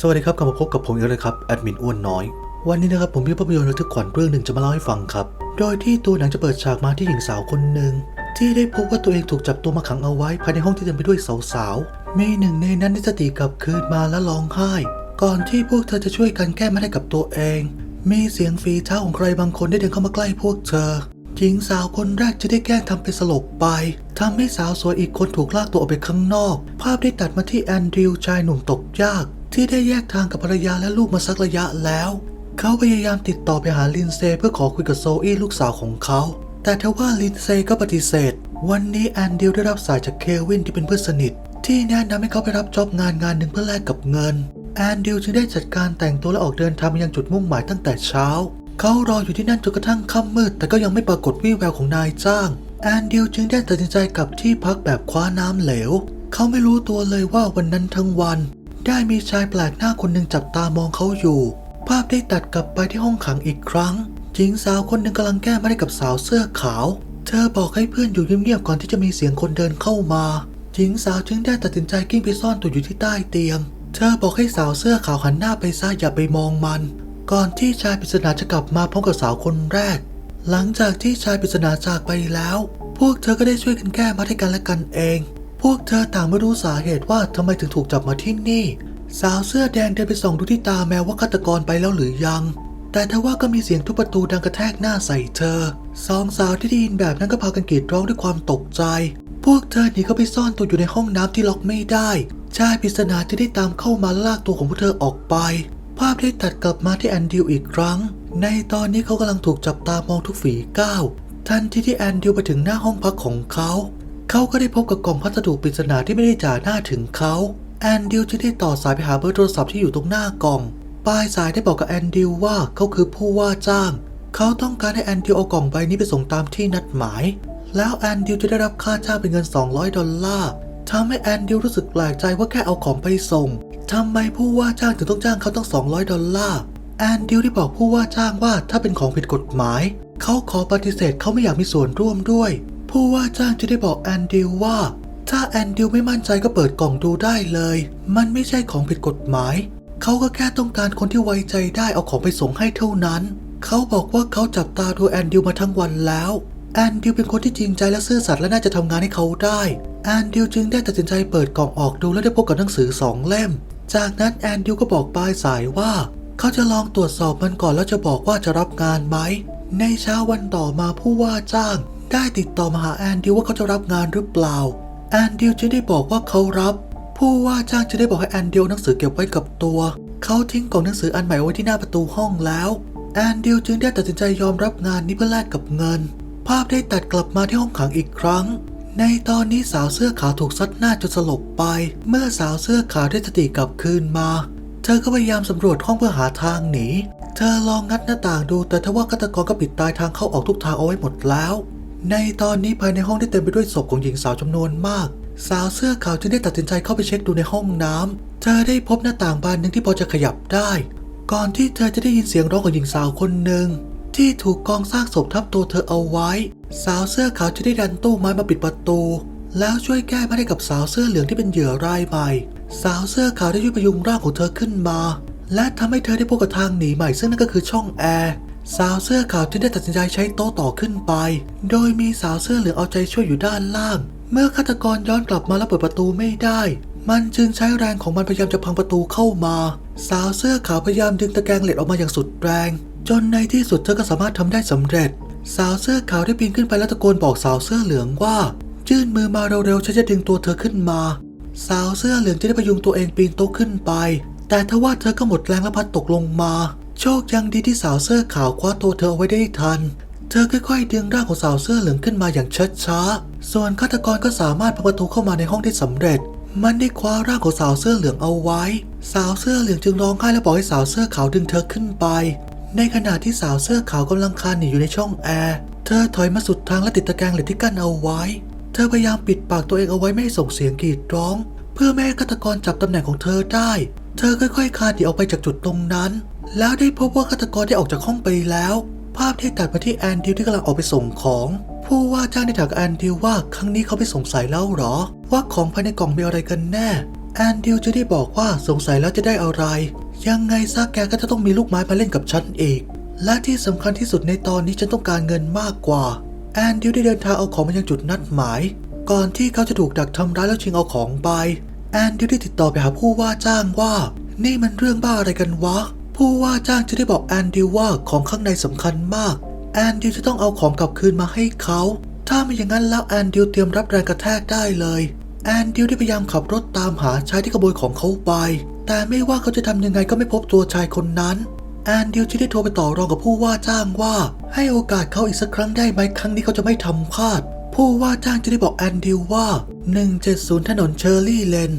สวัสดีครับกลับมาพบกับผมอีกแล้วครับแอดมินอ้วนน้อย วันนี้นะครับผมมีภาพยนตร์ระทึกขวัญเรื่องหนึ่งจะมาเล่าให้ฟังครับ โดยที่ตัวหนังจะเปิดฉากมาที่หญิงสาวคนหนึ่งที่ได้พบว่าตัวเองถูกจับตัวมาขังเอาไว้ภายในห้องที่เต็มไปด้วยสาวๆมีหนึ่งในนั้นได้สติกลับคืนมาและร้องไห้ ก่อนที่พวกเธอจะช่วยกันแก้มาให้กับตัวเอง มีเสียงฝีเท้าของใครบางคนได้เดินเข้ามาใกล้พวกเธอหญิงสาวคนแรกจะได้แกล้งทำเป็นสลบไปทำให้สาวสวยอีกคนถูกลากตัวออกไปข้างนอก ภาพได้ตัดมาที่แอนดริวชายหนุ่มตกยาก ที่ได้แยกทางกับภรรยาและลูกมาสักระยะแล้ว เขาพยายามติดต่อไปหาลินเซเพื่อขอคุยกับโซอี้ลูกสาวของเขา แต่ทว่าลินเซก็ปฏิเสธ วันนี้แอนดิวได้รับสายจากเควินที่เป็นเพื่อนสนิท ที่แนะนำให้เขาไปรับจ็อบงานงานหนึ่งเพื่อแลกกับเงิน แอนดิวจึงได้จัดการแต่งตัวและออกเดินทางไปยังจุดมุ่งหมายตั้งแต่เช้า เขารออยู่ที่นั่นจนกระทั่งค่ำมืด แต่ก็ยังไม่ปรากฏวี่แววของนายจ้าง แอนดิวจึงได้ตัดสินใจกลับที่พักแบบคว้าน้ำเหลว เขาไม่รู้ตัวเลยว่าวันนั้นทั้งวัน ได้มีชายแปลกหน้าคนหนึ่งจับตามองเขาอยู่ ภาพได้ตัดกลับไปที่ห้องขังอีกครั้ง หญิงสาวคนหนึ่งกำลังแก้ไม่ได้กับสาวเสื้อขาว เธอบอกให้เพื่อนอยู่เงียบๆก่อนที่จะมีเสียงคนเดินเข้ามา หญิงสาวจึงได้ตัดสินใจกิ้งไปซ่อนตัวอยู่ที่ใต้เตียง เธอบอกให้สาวเสื้อขาวหันหน้าไปซะอย่าไปมองมัน ก่อนที่ชายปริศนาจะกลับมาพร้อมกับสาวคนแรก หลังจากที่ชายปริศนาจากไปแล้ว พวกเธอก็ได้ช่วยกันแก้มาให้กันและกันเอง พวกเธอต่างไม่รู้สาเหตุว่าทำไมถึงถูกจับมาที่นี่ สาวเสื้อแดงเดินไปส่องดูที่ตาแมวว่าฆาตกรไปแล้วหรือยัง แต่ทว่าก็มีเสียงทุบประตูดังกระแทกหน้าใส่เธอ สองสาวที่ได้ยินแบบนั้นก็พากันกรีดร้องด้วยความตกใจ พวกเธอหนีเข้าไปซ่อนตัวอยู่ในห้องน้ำที่ล็อกไม่ได้ ชายปริศนาจะได้ตามเข้ามาลากตัวของพวกเธอออกไป ภาพได้ตัดกลับมาที่แอนดิวอีกครั้ง ในตอนนี้เขากำลังถูกจับตามองทุกฝีก้าว ทันทีที่แอนดิวไปถึงหน้าห้องพักของเขา เขาก็ได้พบกับกล่องพัสดุปริศนาที่ไม่ได้จ่าหน้าถึงเขาแอนดิวจึงได้ต่อสายไปหาเบอร์โทรศัพท์ที่อยู่ตรงหน้ากล่อง ปลายสายได้บอกกับแอนดิวว่าเขาคือผู้ว่าจ้าง เขาต้องการให้แอนดิวเอากล่องใบนี้ไปส่งตามที่นัดหมาย แล้วแอนดิวจะได้รับค่าจ้างเป็นเงิน 200 ดอลลาร์ทำให้แอนดิวรู้สึกแปลกใจว่าแค่เอาของไปส่งทำไมผู้ว่าจ้างถึงต้องจ้างเขาต้อง200 ดอลลาร์แอนดิวได้บอกผู้ว่าจ้างว่าถ้าเป็นของผิดกฎหมาย เขาขอปฏิเสธเขาไม่อยากมีส่วนร่วมด้วย ผู้ว่าจ้างจะได้บอกแอนดิวว่า ถ้าแอนดิวไม่มั่นใจก็เปิดกล่องดูได้เลย มันไม่ใช่ของผิดกฎหมาย เขาก็แค่ต้องการคนที่ไว้ใจได้เอาของไปส่งให้เท่านั้น เขาบอกว่าเขาจับตาดูแอนดิวมาทั้งวันแล้วแอนดิวเป็นคนที่จริงใจและซื่อสัตย์และน่าจะทำงานให้เขาได้ แอนดิวจึงได้ตัดสินใจเปิดกล่องออกดูและได้พบกับหนังสือสองเล่ม จากนั้นแอนดิวก็บอกปลายสายว่า เขาจะลองตรวจสอบมันก่อนแล้วจะบอกว่าจะรับงานไหม ในเช้าวันต่อมาผู้ว่าจ้าง ได้ติดต่อมาหาแอนดิวว่าเขาจะรับงานหรือเปล่า แอนดิวจึงได้บอกว่าเขารับ ผู้ว่าจ้างจะได้บอกให้แอนดิวหนังสือเก็บไว้กับตัว เขาทิ้งกล่องหนังสืออันใหม่ไว้ที่หน้าประตูห้องแล้วแอนดิวจึงได้ตัดสินใจยอมรับงานนี้เพื่อแลกกับเงิน ภาพได้ตัดกลับมาที่ห้องขังอีกครั้ง ในตอนนี้สาวเสื้อขาวถูกซัดหน้าจนสลบไป เมื่อสาวเสื้อขาวได้สติกลับคืนมา เธอก็พยายามสำรวจห้องเพื่อหาทางหนี เธอลองงัดหน้าต่างดูแต่ทว่าฆาตกรก็ปิดตายทางเข้าออกทุกทางเอาไว้หมดแล้ว ในตอนนี้ภายในห้องได้เต็มไปด้วยศพของหญิงสาวจำนวนมาก สาวเสื้อขาวจึงได้ตัดสินใจเข้าไปเช็คดูในห้องน้ำเธอได้พบหน้าต่างบานหนึ่งที่พอจะขยับได้ ก่อนที่เธอจะได้ยินเสียงร้องของหญิงสาวคนหนึ่งที่ถูกกองซากศพทับตัวเธอเอาไว้ สาวเสื้อขาวจะได้ดันตู้ไม้มาปิดประตู แล้วช่วยแก้ไม่ให้กับสาวเสื้อเหลืองที่เป็นเหยื่อรายใหม่ สาวเสื้อขาวได้ช่วยพยุงร่างของเธอขึ้นมา และทำให้เธอได้พบกับทางหนีใหม่ซึ่งนั่นก็คือช่องแอร์ สาวเสื้อขาวจึงได้ตัดสินใจใช้โต๊ะต่อขึ้นไป โดยมีสาวเสื้อเหลืองเอาใจช่วยอยู่ด้านล่าง เมื่อฆาตกรย้อนกลับมาแล้วเปิดประตูไม่ได้ มันจึงใช้แรงของมันพยายามจะพังประตูเข้ามา สาวเสื้อขาวพยายามดึงตะแกรงเหล็กออกมาอย่างสุดแรง จนในที่สุดเธอก็สามารถทำได้สำเร็จ สาวเสื้อขาวได้ปีนขึ้นไปแล้วตะโกนบอกสาวเสื้อเหลืองว่ายื่นมือมาเร็วๆฉันจะดึงตัวเธอขึ้นมา สาวเสื้อเหลืองจะได้พยุงตัวเองปีนโต๊ะขึ้นไป แต่ทว่าเธอก็หมดแรงและพัดตกลงมา โชคยังดีที่สาวเสื้อขาวคว้าตัวเธอเอาไว้ได้ทัน เธอค่อยๆดึงร่างของสาวเสื้อเหลืองขึ้นมาอย่างช้าๆ ส่วนฆาตกรก็สามารถพังประตูเข้ามาในห้องได้สำเร็จ มันได้คว้าร่างของสาวเสื้อเหลืองเอาไว้ สาวเสื้อเหลืองจึงร้องไห้และบอกให้สาวเสื้อขาวดึงเธอขึ้นไป ในขณะที่สาวเสื้อขาวกำลังคลานหนีอยู่ในช่องแอร์ เธอถอยมาสุดทางและติดตะแกรงเหล็กที่กั้นเอาไว้ เธอพยายามปิดปากตัวเองเอาไว้ไม่ให้ส่งเสียงกรีดร้อง เพื่อไม่ให้ฆาตกรจับตำแหน่งของเธอได้ เธอค่อยๆคลานหนีออกไปจากจุดตรงนั้น แล้วได้พบว่าฆาตกรได้ออกจากห้องไปแล้ว ภาพที่ตัดมาที่แอนดิวที่กำลังออกไปส่งของ ผู้ว่าจ้างได้ถามแอนดิวว่าครั้งนี้เขาไม่สงสัยแล้วหรอ ว่าของภายในกล่องมีอะไรกันแน่ แอนดิวจะได้บอกว่าสงสัยแล้วจะได้อะไร ยังไงซะแกก็จะต้องมีลูกไม้มาเล่นกับฉันอีก และที่สำคัญที่สุดในตอนนี้ฉันต้องการเงินมากกว่า แอนดิวได้เดินทางเอาของมายังจุดนัดหมาย ก่อนที่เขาจะถูกดักทำร้ายแล้วชิงเอาของไป แอนดิวได้ติดต่อไปหาผู้ว่าจ้างว่า นี่มันเรื่องบ้าอะไรกันวะ ผู้ว่าจ้างจะได้บอกแอนดิวว่าของข้างในสำคัญมาก แอนดิวจะต้องเอาของกลับคืนมาให้เขา ถ้าไม่อย่างนั้นแล้วแอนดิวเตรียมรับแรงกระแทกได้เลยแอนดิวได้พยายามขับรถตามหาชายที่ขโมยของเขาไป แต่ไม่ว่าเขาจะทำยังไงก็ไม่พบตัวชายคนนั้น แอนดิวจะได้โทรไปต่อรองกับผู้ว่าจ้างว่า ให้โอกาสเขาอีกสักครั้งได้ไหมครั้งนี้เขาจะไม่ทำพลาด ผู้ว่าจ้างจะได้บอกแอนดิวว่า 170 ถนนเชอร์รี่เลน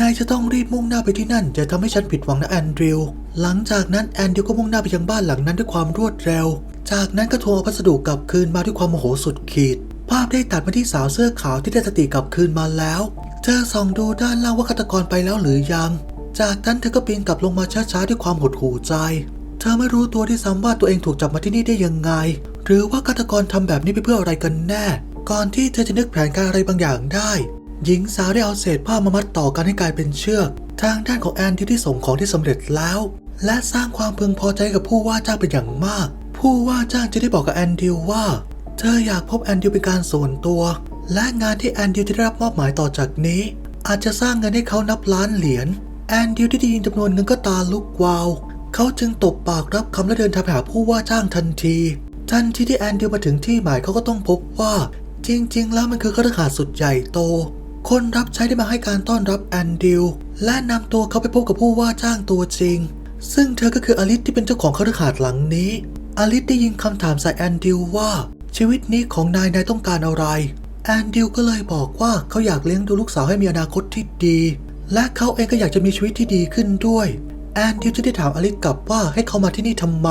นายจะต้องรีบมุ่งหน้าไปที่นั่นจะทำให้ฉันผิดหวังนะแอนดริว หลังจากนั้นแอนดิวก็มุ่งหน้าไปยังบ้านหลังนั้นด้วยความรวดเร็ว จากนั้นก็โทรเอาพัสดุกลับคืนมาด้วยความโมโหสุดขีด ภาพได้ตัดมาที่สาวเสื้อขาวที่ได้สติกลับคืนมาแล้ว เธอส่องดูด้านล่างว่าฆาตกรไปแล้วหรือยัง จากนั้นเธอก็ปีนกลับลงมาช้าๆด้วยความหดหู่ใจ เธอไม่รู้ตัวที่ซ้ำว่าตัวเองถูกจับมาที่นี่ได้ยังไง หรือว่าฆาตกรทำแบบนี้ไปเพื่ออะไรกันแน่ ก่อนที่เธอจะนึกแผนการอะไรบางอย่างได้ หญิงสาวได้เอาเศษผ้ามามัดต่อกันให้กลายเป็นเชือก ทางด้านของแอนที่ที่ส่งของที่สำเร็จแล้ว และสร้างความพึงพอใจกับผู้ว่าจ้างเป็นอย่างมาก ผู้ว่าจ้างจะได้บอกกับแอนดิวว่า เธออยากพบแอนดิวเป็นการส่วนตัว และงานที่แอนดิวจะได้รับมอบหมายต่อจากนี้ อาจจะสร้างเงินให้เขานับล้านเหรียญ แอนดิวที่ได้ยินจำนวนเงินก็ตาลุกวาว เขาจึงตบปากรับคำและเดินทางไปหาผู้ว่าจ้างทันที ทันทีที่แอนดิวมาถึงที่หมายเขาก็ต้องพบว่า จริง ๆ แล้วมันคือคฤหาสน์สุดใหญ่โตคนรับใช้ได้มาให้การต้อนรับแอนดิวและนำตัวเขาไปพบกับผู้ว่าจ้างตัวจริง ซึ่งเธอก็คืออลิสที่เป็นเจ้าของคฤหาสน์หลังนี้ อลิสได้ยินคำถามใส่แอนดิวว่า ชีวิตนี้ของนายนายต้องการอะไร แอนดิวก็เลยบอกว่าเขาอยากเลี้ยงดูลูกสาวให้มีอนาคตที่ดี และเขาเองก็อยากจะมีชีวิตที่ดีขึ้นด้วย แอนดิวจะได้ถามอลิสกลับว่าให้เขามาที่นี่ทำไม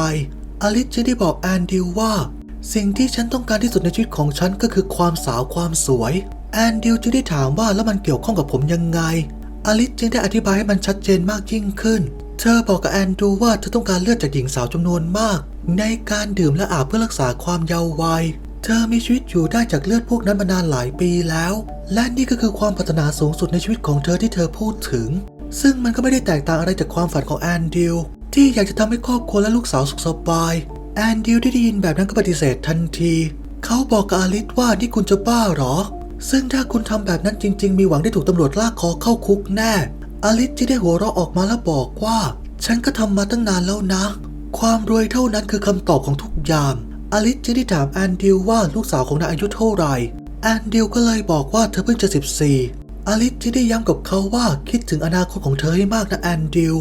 อลิสจะได้บอกแอนดิวว่า สิ่งที่ฉันต้องการที่สุดในชีวิตของฉันก็คือความสาวความสวย แอนดิวจะได้ถามว่าแล้วมันเกี่ยวข้องกับผมยังไง อลิสจึงได้อธิบายให้มันชัดเจนมากยิ่งขึ้น เธอบอกกับแอนดูว่าเธอต้องการเลือดจากหญิงสาวจำนวนมาก ในการดื่มและอาบเพื่อรักษาความเยาว์วัย เธอมีชีวิตอยู่ได้จากเลือดพวกนั้นมานานหลายปีแล้ว และนี่ก็คือความปรารถนาสูงสุดในชีวิตของเธอที่เธอพูดถึง ซึ่งมันก็ไม่ได้แตกต่างอะไรจากความฝันของแอนดิวที่อยากจะทำให้ครอบครัวและลูกสาวสุขสบายแอนดิวที่ได้ยินแบบนั้นก็ปฏิเสธทันที เขาบอกกับอาลิสว่านี่คุณจะบ้าหรอ ซึ่งถ้าคุณทำแบบนั้นจริง ๆ มีหวังได้ถูกตำรวจลากคอเข้าคุกแน่ อลิสที่ได้หัวเราะออกมาแล้วบอกว่า ฉันก็ทำมาตั้งนานแล้วนะ ความรวยเท่านั้นคือคำตอบของทุกอย่างอลิสจึงได้ถามแอนดิวว่าลูกสาวของนายอายุเท่าไหร่แอนดิวก็เลยบอกว่าเธอเพิ่งจะ 14อลิสจึงได้ย้ำกับเขาว่าคิดถึงอนาคตของเธอให้มากนะแอนดิว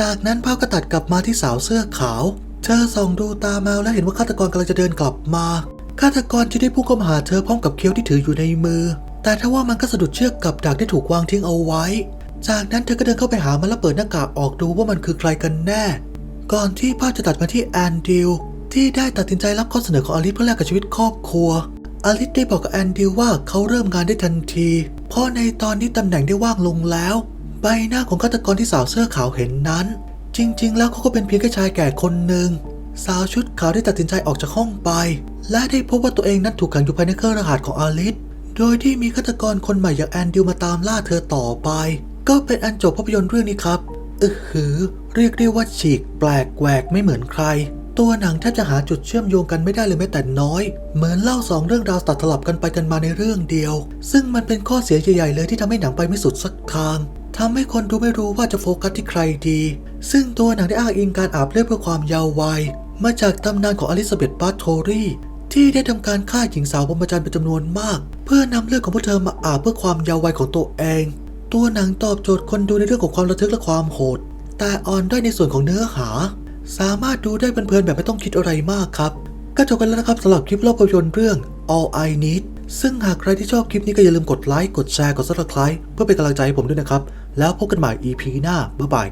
จากนั้นภาพก็ตัดกลับมาที่สาวเสื้อขาว เธอส่องดูตาแมวและเห็นว่าฆาตกรกำลังจะเดินกลับมาฆาตกรจะได้พุ่งเข้ามาหาเธอพร้อมกับเคี้ยวที่ถืออยู่ในมือ แต่ถ้าว่ามันก็สะดุดเชือกกับดักที่ถูกวางทิ้งเอาไว้ จากนั้นเธอก็เดินเข้าไปหามันแล้วเปิดหน้ากากออกดูว่ามันคือใครกันแน่ ก่อนที่ภาพจะตัดมาที่แอนดิวที่ได้ตัดสินใจรับข้อเสนอของอลิสเพื่อแลกกับชีวิตครอบครัว อลิสได้บอกกับแอนดิวว่าเขาเริ่มงานได้ทันที เพราะในตอนนี้ตำแหน่งได้ว่างลงแล้ว ใบหน้าของฆาตกรที่สาวเสื้อขาวเห็นนั้น จริง ๆ แล้วเขาก็เป็นเพียงแค่ชายแก่คนหนึ่งสาวชุดขาวได้ตัดสินใจออกจากห้องไป และได้พบว่าตัวเองนั้นถูกขังอยู่ภายในเครื่องรหัสของอลิสโดยที่มีฆาตกรคนใหม่อย่างแอนดิวมาตามล่าเธอต่อไป ก็เป็นอันจบภาพยนตร์เรื่องนี้ครับอือหือ เรียกได้ว่าฉีกแปลกแหวกไม่เหมือนใคร ตัวหนังแทบจะหาจุดเชื่อมโยงกันไม่ได้เลยแม้แต่น้อย เหมือนเล่าสองเรื่องราวตัดสลับกันไปกันมาในเรื่องเดียว ซึ่งมันเป็นข้อเสียใหญ่ๆเลยที่ทำให้หนังไปไม่สุดสักทางทำให้คนดูไม่รู้ว่าจะโฟกัสที่ใครดี ซึ่งตัวหนังได้อ้างอิงการอาบเลือดเพื่อความยาววัย มาจากตำนานของอลิซาเบธบาร์โทรีที่ได้ทำการฆ่าหญิงสาวบรมจารย์เป็นจำนวนมาก เพื่อนำเลือดของพวกเธอมาอาบเพื่อความยาววัยของตัวเอง ตัวหนังตอบโจทย์คนดูในเรื่องของความระทึกและความโหด แต่อ่อนด้อยในส่วนของเนื้อหา สามารถดูได้เพลินๆแบบไม่ต้องคิดอะไรมากครับ ก็จบกันแล้วนะครับสำหรับคลิปเล่าภาพยนตร์เรื่อง All I Need ซึ่งหากใครที่ชอบคลิปนี้ก็อย่าลืมกดไลค์ กดแชร์ กด subscribe เพื่อเป็นกำลังใจให้ผมด้วยนะครับ แล้วพบกันใหม่ EP หน้า บ๊ายบายครับ